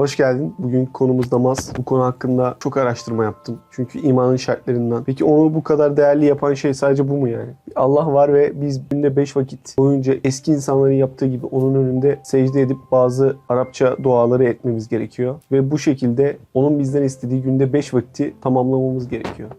Hoş geldin. Bugünkü konumuz namaz. Bu konu hakkında çok araştırma yaptım. Çünkü imanın şartlarından. Peki onu bu kadar değerli yapan şey sadece bu mu yani? Allah var ve biz günde 5 vakit boyunca eski insanların yaptığı gibi onun önünde secde edip bazı Arapça duaları etmemiz gerekiyor. Ve bu şekilde onun bizden istediği günde 5 vakiti tamamlamamız gerekiyor.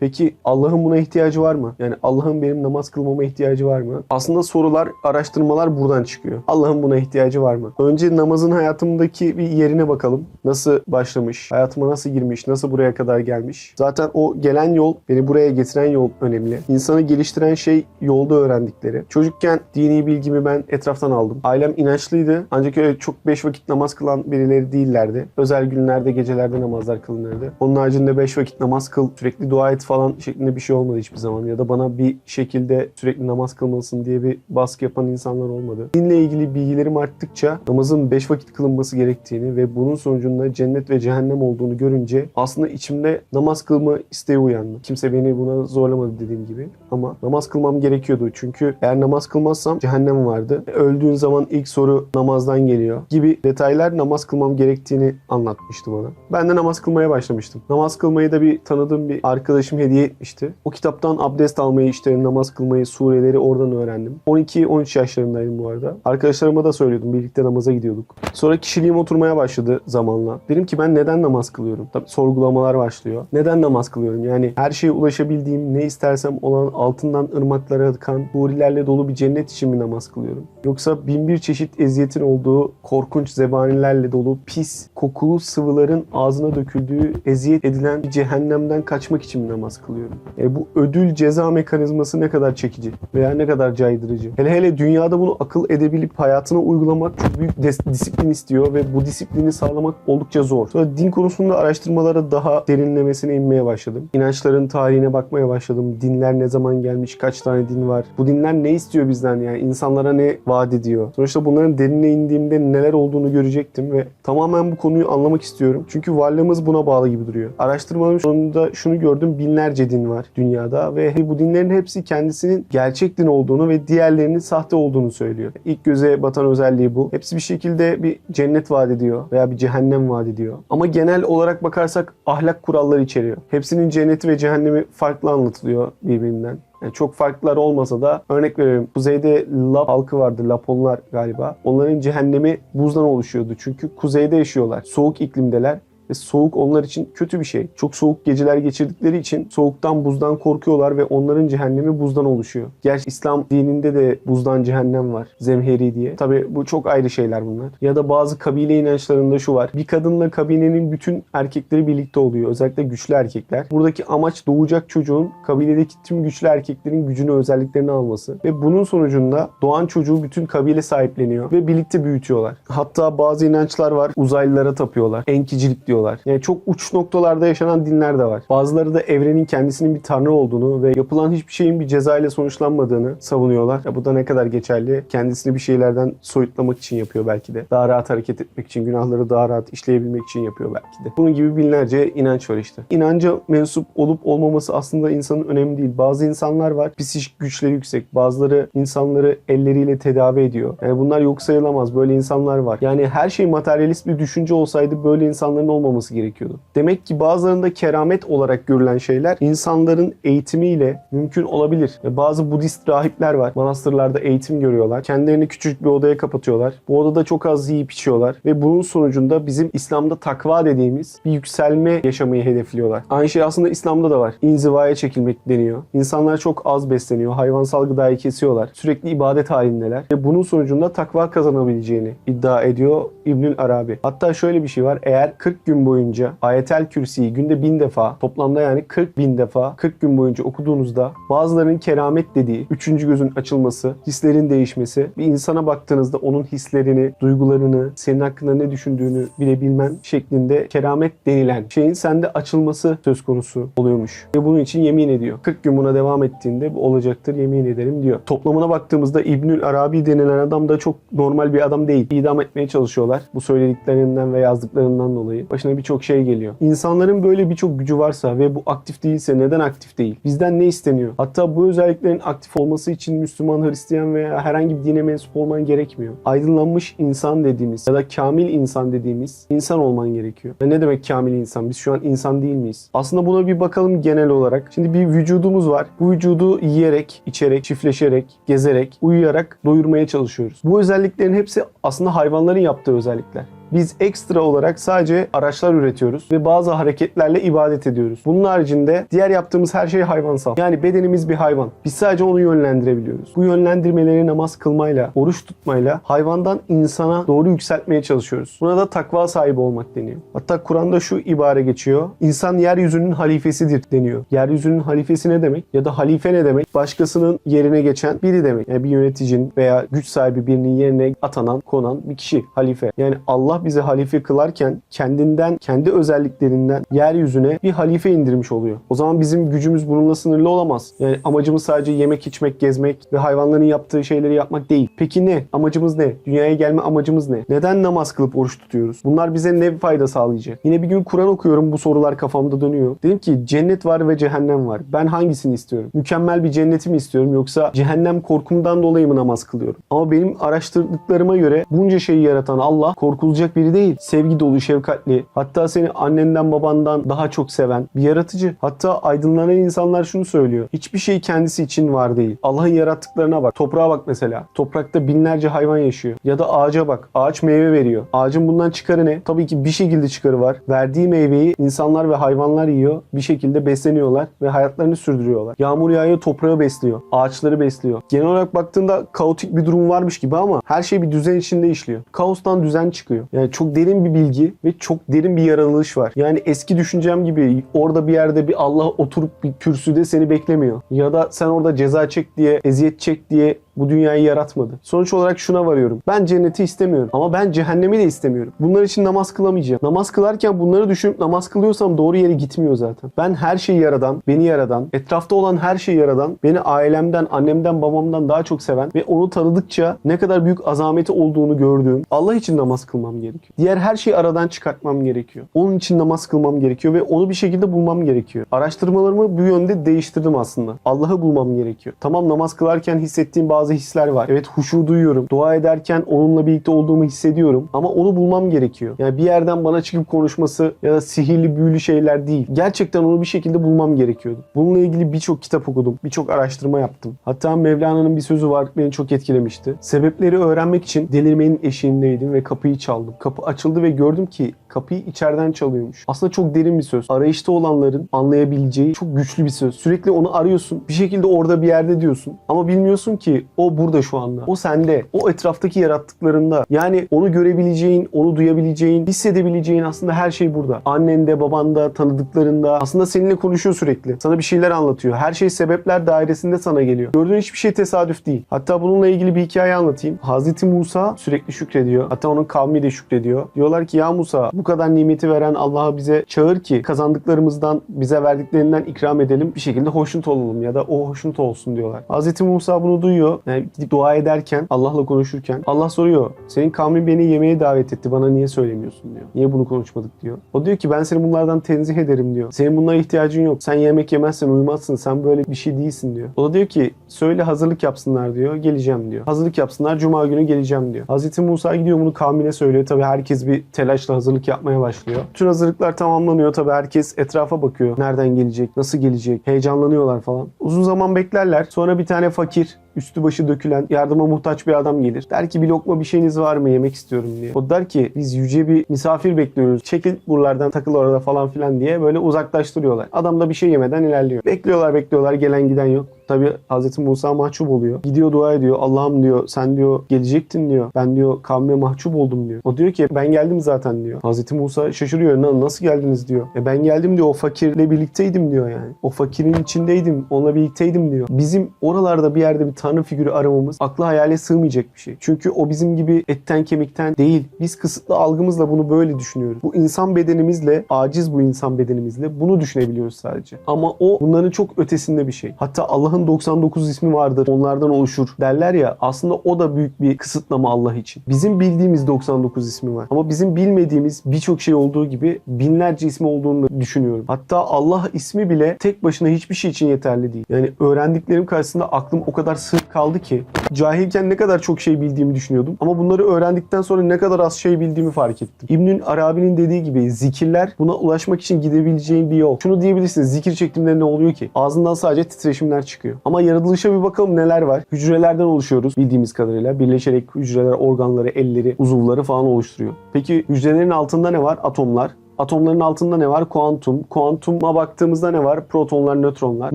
Peki Allah'ın buna ihtiyacı var mı? Yani Allah'ın benim namaz kılmama ihtiyacı var mı? Aslında sorular, araştırmalar buradan çıkıyor. Allah'ın buna ihtiyacı var mı? Önce namazın hayatımdaki bir yerine bakalım. Nasıl başlamış? Hayatıma nasıl girmiş? Nasıl buraya kadar gelmiş? Zaten o gelen yol, beni buraya getiren yol önemli. İnsanı geliştiren şey yolda öğrendikleri. Çocukken dini bilgimi ben etraftan aldım. Ailem inançlıydı. Ancak öyle çok beş vakit namaz kılan birileri değillerdi. Özel günlerde, gecelerde namazlar kılınırdı. Onun haricinde beş vakit namaz kıl, sürekli dua et falan şeklinde bir şey olmadı hiçbir zaman. Ya da bana bir şekilde sürekli namaz kılmalısın diye bir baskı yapan insanlar olmadı. Dinle ilgili bilgilerim arttıkça namazın beş vakit kılınması gerektiğini ve bunun sonucunda cennet ve cehennem olduğunu görünce aslında içimde namaz kılma isteği uyandı. Kimse beni buna zorlamadı dediğim gibi. Ama namaz kılmam gerekiyordu. Çünkü eğer namaz kılmazsam cehennem vardı. Öldüğün zaman ilk soru namazdan geliyor gibi detaylar namaz kılmam gerektiğini anlatmıştı bana. Ben de namaz kılmaya başlamıştım. Namaz kılmayı da bir tanıdığım bir arkadaşım hediye etmişti. O kitaptan abdest almayı işte namaz kılmayı, sureleri oradan öğrendim. 12-13 yaşlarındaydım bu arada. Arkadaşlarıma da söylüyordum. Birlikte namaza gidiyorduk. Sonra kişiliğim oturmaya başladı zamanla. Dedim ki ben neden namaz kılıyorum? Tabii sorgulamalar başlıyor. Neden namaz kılıyorum? Yani her şeye ulaşabildiğim, ne istersem olan altından ırmaklara akan, hurilerle dolu bir cennet için mi namaz kılıyorum? Yoksa bin bir çeşit eziyetin olduğu korkunç zebanilerle dolu pis, kokulu sıvıların ağzına döküldüğü, eziyet edilen bir cehennemden kaçmak için mi namaz kılıyorum? E bu ödül ceza mekanizması ne kadar çekici veya ne kadar caydırıcı. Hele hele dünyada bunu akıl edebilip hayatına uygulamak çok büyük disiplin istiyor ve bu disiplini sağlamak oldukça zor. Sonra din konusunda araştırmalara daha derinlemesine inmeye başladım. İnançların tarihine bakmaya başladım. Dinler ne zaman gelmiş, kaç tane din var? Bu dinler ne istiyor bizden yani? İnsanlara ne vaat ediyor? Sonuçta bunların derinine indiğimde neler olduğunu görecektim ve tamamen bu konuyu anlamak istiyorum. Çünkü varlığımız buna bağlı gibi duruyor. Araştırmalarım sonunda şunu gördüm. Binlerce din var dünyada ve bu dinlerin hepsi kendisinin gerçek din olduğunu ve diğerlerinin sahte olduğunu söylüyor. İlk göze batan özelliği bu. Hepsi bir şekilde bir cennet vaat ediyor veya bir cehennem vaat ediyor. Ama genel olarak bakarsak ahlak kuralları içeriyor. Hepsinin cenneti ve cehennemi farklı anlatılıyor birbirinden. Yani çok farklılar olmasa da örnek veriyorum. Kuzeyde Lap halkı vardı. Laponlar galiba. Onların cehennemi buzdan oluşuyordu. Çünkü kuzeyde yaşıyorlar. Soğuk iklimdeler ve soğuk onlar için kötü bir şey. Çok soğuk geceler geçirdikleri için soğuktan buzdan korkuyorlar ve onların cehennemi buzdan oluşuyor. Gerçi İslam dininde de buzdan cehennem var. Zemheri diye. Tabi bu çok ayrı şeyler bunlar. Ya da bazı kabile inançlarında şu var. Bir kadınla kabilenin bütün erkekleri birlikte oluyor. Özellikle güçlü erkekler. Buradaki amaç doğacak çocuğun kabiledeki tüm güçlü erkeklerin gücünü, özelliklerini alması. Ve bunun sonucunda doğan çocuğu bütün kabile sahipleniyor ve birlikte büyütüyorlar. Hatta bazı inançlar var. Uzaylılara tapıyorlar. Enkicilik diyorlar. Yani çok uç noktalarda yaşanan dinler de var. Bazıları da evrenin kendisinin bir tanrı olduğunu ve yapılan hiçbir şeyin bir ceza ile sonuçlanmadığını savunuyorlar. Ya bu da ne kadar geçerli? Kendisini bir şeylerden soyutlamak için yapıyor belki de. Daha rahat hareket etmek için, günahları daha rahat işleyebilmek için yapıyor belki de. Bunun gibi binlerce inanç var işte. İnanca mensup olup olmaması aslında insanın önemli değil. Bazı insanlar var psikik güçleri yüksek. Bazıları insanları elleriyle tedavi ediyor. Yani bunlar yok sayılamaz. Böyle insanlar var. Yani her şey materyalist bir düşünce olsaydı böyle insanların olmaması gerekiyordu. Demek ki bazılarında keramet olarak görülen şeyler insanların eğitimiyle mümkün olabilir. Ve bazı Budist rahipler var. Manastırlarda eğitim görüyorlar. Kendilerini küçük bir odaya kapatıyorlar. Bu odada çok az yiyip içiyorlar. Ve bunun sonucunda bizim İslam'da takva dediğimiz bir yükselme yaşamayı hedefliyorlar. Aynı şey aslında İslam'da da var. İnzivaya çekilmek deniyor. İnsanlar çok az besleniyor. Hayvansal gıdayı kesiyorlar. Sürekli ibadet halindeler. Ve bunun sonucunda takva kazanabileceğini iddia ediyor İbnül Arabi. Hatta şöyle bir şey var. Eğer 40 gün boyunca ayetel kürsiyi günde bin defa toplamda yani 40 bin defa 40 gün boyunca okuduğunuzda bazılarının keramet dediği üçüncü gözün açılması, hislerin değişmesi bir insana baktığınızda onun hislerini, duygularını, senin hakkında ne düşündüğünü bilebilmen şeklinde keramet denilen şeyin sende açılması söz konusu oluyormuş. Ve bunun için yemin ediyor. 40 gün buna devam ettiğinde bu olacaktır yemin ederim diyor. Toplamına baktığımızda İbnül Arabi denilen adam da çok normal bir adam değil. İdam etmeye çalışıyorlar. Bu söylediklerinden ve yazdıklarından dolayı. Başına başına birçok şey geliyor. İnsanların böyle birçok gücü varsa ve bu aktif değilse neden aktif değil? Bizden ne isteniyor? Hatta bu özelliklerin aktif olması için Müslüman, Hristiyan veya herhangi bir dine mensup olman gerekmiyor. Aydınlanmış insan dediğimiz ya da kamil insan dediğimiz insan olman gerekiyor. Ve ne demek kamil insan? Biz şu an insan değil miyiz? Aslında buna bir bakalım genel olarak. Şimdi bir vücudumuz var. Bu vücudu yiyerek, içerek, çiftleşerek, gezerek, uyuyarak doyurmaya çalışıyoruz. Bu özelliklerin hepsi aslında hayvanların yaptığı özellikler. Biz ekstra olarak sadece araçlar üretiyoruz ve bazı hareketlerle ibadet ediyoruz. Bunun haricinde diğer yaptığımız her şey hayvansal. Yani bedenimiz bir hayvan. Biz sadece onu yönlendirebiliyoruz. Bu yönlendirmeleri namaz kılmayla, oruç tutmayla hayvandan insana doğru yükseltmeye çalışıyoruz. Buna da takva sahibi olmak deniyor. Hatta Kur'an'da şu ibare geçiyor. İnsan yeryüzünün halifesidir deniyor. Yeryüzünün halifesi ne demek? Ya da halife ne demek? Başkasının yerine geçen biri demek. Yani bir yöneticinin veya güç sahibi birinin yerine atanan, konan bir kişi halife. Yani Allah bizi halife kılarken kendinden, kendi özelliklerinden yeryüzüne bir halife indirmiş oluyor. O zaman bizim gücümüz bununla sınırlı olamaz. Yani amacımız sadece yemek, içmek, gezmek ve hayvanların yaptığı şeyleri yapmak değil. Peki ne? Amacımız ne? Dünyaya gelme amacımız ne? Neden namaz kılıp oruç tutuyoruz? Bunlar bize ne fayda sağlayacak? Yine bir gün Kur'an okuyorum bu sorular kafamda dönüyor. Dedim ki cennet var ve cehennem var. Ben hangisini istiyorum? Mükemmel bir cenneti mi istiyorum yoksa cehennem korkumdan dolayı mı namaz kılıyorum? Ama benim araştırdıklarıma göre bunca şeyi yaratan Allah korkulacak biri değil. Sevgi dolu, şefkatli. Hatta seni annenden babandan daha çok seven bir yaratıcı. Hatta aydınlanan insanlar şunu söylüyor. Hiçbir şey kendisi için var değil. Allah'ın yarattıklarına bak. Toprağa bak mesela. Toprakta binlerce hayvan yaşıyor. Ya da ağaca bak. Ağaç meyve veriyor. Ağacın bundan çıkarı ne? Tabii ki bir şekilde çıkarı var. Verdiği meyveyi insanlar ve hayvanlar yiyor. Bir şekilde besleniyorlar ve hayatlarını sürdürüyorlar. Yağmur yağıyor, toprağı besliyor. Ağaçları besliyor. Genel olarak baktığında kaotik bir durum varmış gibi ama her şey bir düzen içinde işliyor. Kaostan düzen çıkıyor. Yani çok derin bir bilgi ve çok derin bir yaratılış var. Yani eski düşüncem gibi orada bir yerde bir Allah oturup bir kürsüde seni beklemiyor. Ya da sen orada ceza çek diye, eziyet çek diye bu dünyayı yaratmadı. Sonuç olarak şuna varıyorum. Ben cenneti istemiyorum ama ben cehennemi de istemiyorum. Bunlar için namaz kılamayacağım. Namaz kılarken bunları düşünüp namaz kılıyorsam doğru yere gitmiyor zaten. Ben her şeyi yaradan, beni yaradan, etrafta olan her şeyi yaradan, beni ailemden, annemden, babamdan daha çok seven ve onu tanıdıkça ne kadar büyük azameti olduğunu gördüğüm Allah için namaz kılmam gerekiyor. Diğer her şeyi aradan çıkartmam gerekiyor. Onun için namaz kılmam gerekiyor ve onu bir şekilde bulmam gerekiyor. Araştırmalarımı bu yönde değiştirdim aslında. Allah'ı bulmam gerekiyor. Tamam namaz kılarken hissettiğim bazı hisler var. Evet huşu duyuyorum. Dua ederken onunla birlikte olduğumu hissediyorum. Ama onu bulmam gerekiyor. Yani bir yerden bana çıkıp konuşması ya da sihirli büyülü şeyler değil. Gerçekten onu bir şekilde bulmam gerekiyordu. Bununla ilgili birçok kitap okudum. Birçok araştırma yaptım. Hatta Mevlana'nın bir sözü var. Beni çok etkilemişti. Sebepleri öğrenmek için delirmenin eşiğindeydim ve kapıyı çaldım. Kapı açıldı ve gördüm ki kapıyı içeriden çalıyormuş. Aslında çok derin bir söz. Arayışta olanların anlayabileceği çok güçlü bir söz. Sürekli onu arıyorsun. Bir şekilde orada bir yerde diyorsun. Ama bilmiyorsun ki o burada şu anda. O sende. O etraftaki yarattıklarında. Yani onu görebileceğin, onu duyabileceğin, hissedebileceğin aslında her şey burada. Annende, babanda, tanıdıklarında. Aslında seninle konuşuyor sürekli. Sana bir şeyler anlatıyor. Her şey sebepler dairesinde sana geliyor. Gördüğün hiçbir şey tesadüf değil. Hatta bununla ilgili bir hikaye anlatayım. Hazreti Musa sürekli şükrediyor. Hatta onun kavmi de şükrediyor. Diyorlar ki ya Musa bu kadar nimeti veren Allah'a bize çağır ki kazandıklarımızdan bize verdiklerinden ikram edelim. Bir şekilde hoşnut olalım ya da o hoşnut olsun diyorlar. Hazreti Musa bunu duyuyor. Yani dua ederken, Allah'la konuşurken Allah soruyor. Senin kavmin beni yemeğe davet etti. Bana niye söylemiyorsun diyor. Niye bunu konuşmadık diyor. O diyor ki ben seni bunlardan tenzih ederim diyor. Senin bunlara ihtiyacın yok. Sen yemek yemezsen uyumazsın. Sen böyle bir şey değilsin diyor. O da diyor ki söyle hazırlık yapsınlar diyor. Geleceğim diyor. Hazırlık yapsınlar. Cuma günü geleceğim diyor. Hazreti Musa gidiyor bunu kavmine söylüyor. Tabii herkes bir telaşla hazırlık yapmaya başlıyor. Bütün hazırlıklar tamamlanıyor. Tabii herkes etrafa bakıyor. Nereden gelecek? Nasıl gelecek? Heyecanlanıyorlar falan. Uzun zaman beklerler. Sonra bir tane fakir üstü başı dökülen, yardıma muhtaç bir adam gelir. Der ki bir lokma bir şeyiniz var mı yemek istiyorum diye. O der ki biz yüce bir misafir bekliyoruz. Çekil buralardan takıl orada falan filan diye böyle uzaklaştırıyorlar. Adam da bir şey yemeden ilerliyor. Bekliyorlar bekliyorlar gelen giden yok. Tabi Hz. Musa mahcup oluyor. Gidiyor dua ediyor. Allah'ım diyor sen diyor gelecektin diyor. Ben diyor kavme mahcup oldum diyor. O diyor ki ben geldim zaten diyor. Hz. Musa şaşırıyor. "Na- Nasıl geldiniz diyor. E ben geldim diyor o fakirle birlikteydim diyor yani. O fakirin içindeydim. Onunla birlikteydim diyor. Bizim oralarda bir yerde bir tanrı figürü aramamız akla hayale sığmayacak bir şey. Çünkü o bizim gibi etten kemikten değil. Biz kısıtlı algımızla bunu böyle düşünüyoruz. Bu insan bedenimizle, aciz bu insan bedenimizle bunu düşünebiliyoruz sadece. Ama o bunların çok ötesinde bir şey. Hatta Allah'ın 99 ismi vardır. Onlardan oluşur derler ya. Aslında o da büyük bir kısıtlama Allah için. Bizim bildiğimiz 99 ismi var. Ama bizim bilmediğimiz birçok şey olduğu gibi binlerce ismi olduğunu düşünüyorum. Hatta Allah ismi bile tek başına hiçbir şey için yeterli değil. Yani öğrendiklerim karşısında aklım o kadar sığ kaldı ki cahilken ne kadar çok şey bildiğimi düşünüyordum. Ama bunları öğrendikten sonra ne kadar az şey bildiğimi fark ettim. İbnül Arabi'nin dediği gibi zikirler buna ulaşmak için gidebileceğin bir yol. Şunu diyebilirsiniz zikir çektiğimde ne oluyor ki? Ağzından sadece titreşimler çıkıyor. Ama yaratılışa bir bakalım neler var. Hücrelerden oluşuyoruz bildiğimiz kadarıyla. Birleşerek hücreler organları, elleri, uzuvları falan oluşturuyor. Peki hücrelerin altında ne var? Atomlar. Atomların altında ne var? Kuantum. Kuantuma baktığımızda ne var? Protonlar, nötronlar.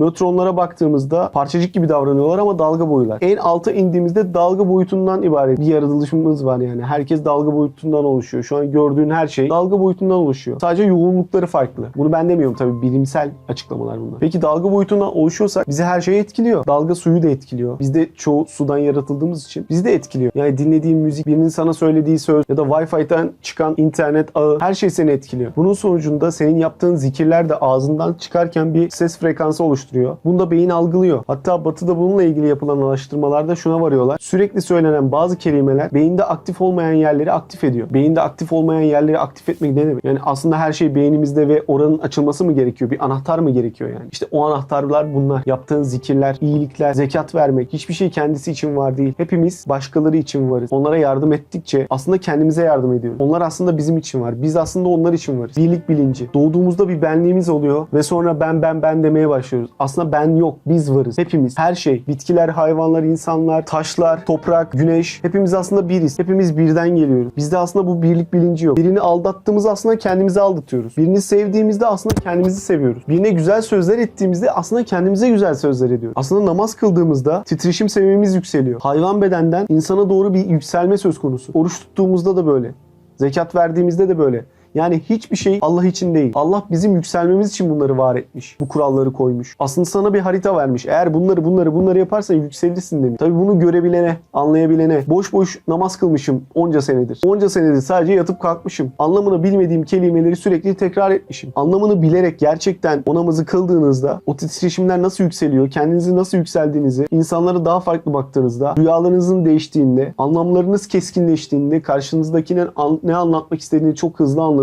Nötronlara baktığımızda parçacık gibi davranıyorlar ama dalga boyular. En alta indiğimizde dalga boyutundan ibaret bir yaratılışımız var yani. Herkes dalga boyutundan oluşuyor. Şu an gördüğün her şey dalga boyutundan oluşuyor. Sadece yoğunlukları farklı. Bunu ben demiyorum tabii bilimsel açıklamalar bunlar. Peki dalga boyutundan oluşuyorsak bizi her şey etkiliyor. Dalga suyu da etkiliyor. Biz de çoğu sudan yaratıldığımız için bizi de etkiliyor. Yani dinlediğin müzik, birinin sana söylediği söz ya da Wi-Fi'den çıkan internet ağı her şey seni etkiliyor. Bunun sonucunda senin yaptığın zikirler de ağzından çıkarken bir ses frekansı oluşturuyor. Bunu da beyin algılıyor. Hatta batıda bununla ilgili yapılan araştırmalarda şuna varıyorlar. Sürekli söylenen bazı kelimeler beyinde aktif olmayan yerleri aktif ediyor. Beyinde aktif olmayan yerleri aktif etmek ne demek? Yani aslında her şey beynimizde ve oranın açılması mı gerekiyor? Bir anahtar mı gerekiyor yani? İşte o anahtarlar bunlar. Yaptığın zikirler, iyilikler, zekat vermek. Hiçbir şey kendisi için var değil. Hepimiz başkaları için varız. Onlara yardım ettikçe aslında kendimize yardım ediyoruz. Onlar aslında bizim için var. Biz aslında onlar için varız. Birlik bilinci. Doğduğumuzda bir benliğimiz oluyor ve sonra ben ben ben demeye başlıyoruz. Aslında ben yok. Biz varız. Hepimiz. Her şey. Bitkiler, hayvanlar, insanlar, taşlar, toprak, güneş. Hepimiz aslında biriz. Hepimiz birden geliyoruz. Bizde aslında bu birlik bilinci yok. Birini aldattığımızda aslında kendimizi aldatıyoruz. Birini sevdiğimizde aslında kendimizi seviyoruz. Birine güzel sözler ettiğimizde aslında kendimize güzel sözler ediyoruz. Aslında namaz kıldığımızda titreşim seviyemiz yükseliyor. Hayvan bedenden insana doğru bir yükselme söz konusu. Oruç tuttuğumuzda da böyle. Zekat verdiğimizde de böyle. Yani hiçbir şey Allah için değil. Allah bizim yükselmemiz için bunları var etmiş. Bu kuralları koymuş. Aslında sana bir harita vermiş. Eğer bunları bunları bunları yaparsan yükselirsin demiş. Tabii bunu görebilene, anlayabilene. Boş boş namaz kılmışım onca senedir. Onca senedir sadece yatıp kalkmışım. Anlamını bilmediğim kelimeleri sürekli tekrar etmişim. Anlamını bilerek gerçekten o namazı kıldığınızda o titreşimler nasıl yükseliyor, kendinizi nasıl yükseldiğinizi, insanlara daha farklı baktığınızda, rüyalarınızın değiştiğinde, anlamlarınız keskinleştiğinde, karşınızdakinin ne anlatmak istediğini çok hızlı anladığınızda,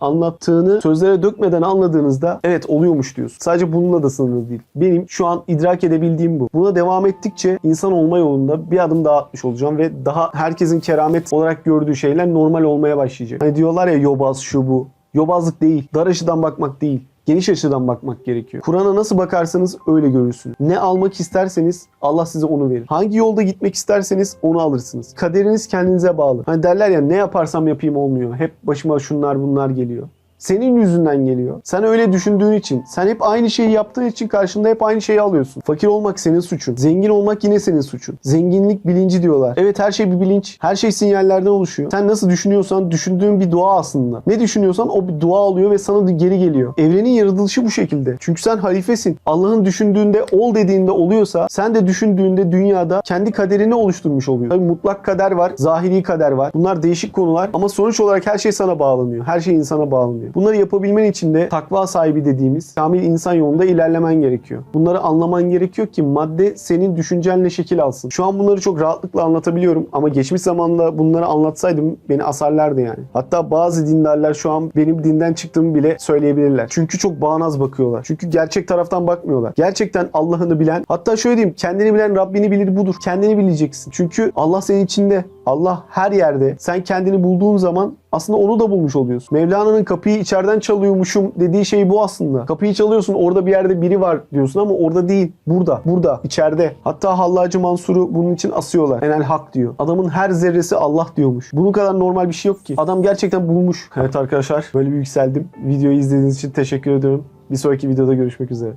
anlattığını sözlere dökmeden anladığınızda evet oluyormuş diyorsun. Sadece bununla da sınırlı değil. Benim şu an idrak edebildiğim bu. Buna devam ettikçe insan olma yolunda bir adım daha atmış olacağım ve daha herkesin keramet olarak gördüğü şeyler normal olmaya başlayacak. Hani diyorlar ya yobaz şu bu. Yobazlık değil. Dar açıdan bakmak değil. Geniş açıdan bakmak gerekiyor. Kur'an'a nasıl bakarsanız öyle görürsünüz. Ne almak isterseniz Allah size onu verir. Hangi yolda gitmek isterseniz onu alırsınız. Kaderiniz kendinize bağlı. Hani derler ya ne yaparsam yapayım olmuyor. Hep başıma şunlar bunlar geliyor. Senin yüzünden geliyor. Sen öyle düşündüğün için, sen hep aynı şeyi yaptığın için karşında hep aynı şeyi alıyorsun. Fakir olmak senin suçun. Zengin olmak yine senin suçun. Zenginlik bilinci diyorlar. Evet her şey bir bilinç. Her şey sinyallerden oluşuyor. Sen nasıl düşünüyorsan düşündüğün bir dua aslında. Ne düşünüyorsan o bir dua alıyor ve sana geri geliyor. Evrenin yaratılışı bu şekilde. Çünkü sen halifesin. Allah'ın düşündüğünde ol dediğinde oluyorsa sen de düşündüğünde dünyada kendi kaderini oluşturmuş oluyor. Tabii mutlak kader var, zahiri kader var. Bunlar değişik konular ama sonuç olarak her şey sana bağlanıyor. Her şey insana bağlanıyor. Bunları yapabilmen için de takva sahibi dediğimiz kamil insan yolunda ilerlemen gerekiyor. Bunları anlaman gerekiyor ki madde senin düşüncenle şekil alsın. Şu an bunları çok rahatlıkla anlatabiliyorum ama geçmiş zamanda bunları anlatsaydım beni asarlardı yani. Hatta bazı dindarlar şu an benim dinden çıktığımı bile söyleyebilirler. Çünkü çok bağnaz bakıyorlar. Çünkü gerçek taraftan bakmıyorlar. Gerçekten Allah'ını bilen, hatta şöyle diyeyim kendini bilen Rabbini bilir budur. Kendini bileceksin. Çünkü Allah senin içinde. Allah her yerde. Sen kendini bulduğun zaman aslında onu da bulmuş oluyorsun. Mevlana'nın kapıyı içeriden çalıyormuşum dediği şey bu aslında. Kapıyı çalıyorsun orada bir yerde biri var diyorsun ama orada değil. Burada. Burada. içeride. Hatta Hallacı Mansur'u bunun için asıyorlar. Enel hak diyor. Adamın her zerresi Allah diyormuş. Bunun kadar normal bir şey yok ki. Adam gerçekten bulmuş. Evet arkadaşlar böyle bir yükseldim. Videoyu izlediğiniz için teşekkür ediyorum. Bir sonraki videoda görüşmek üzere.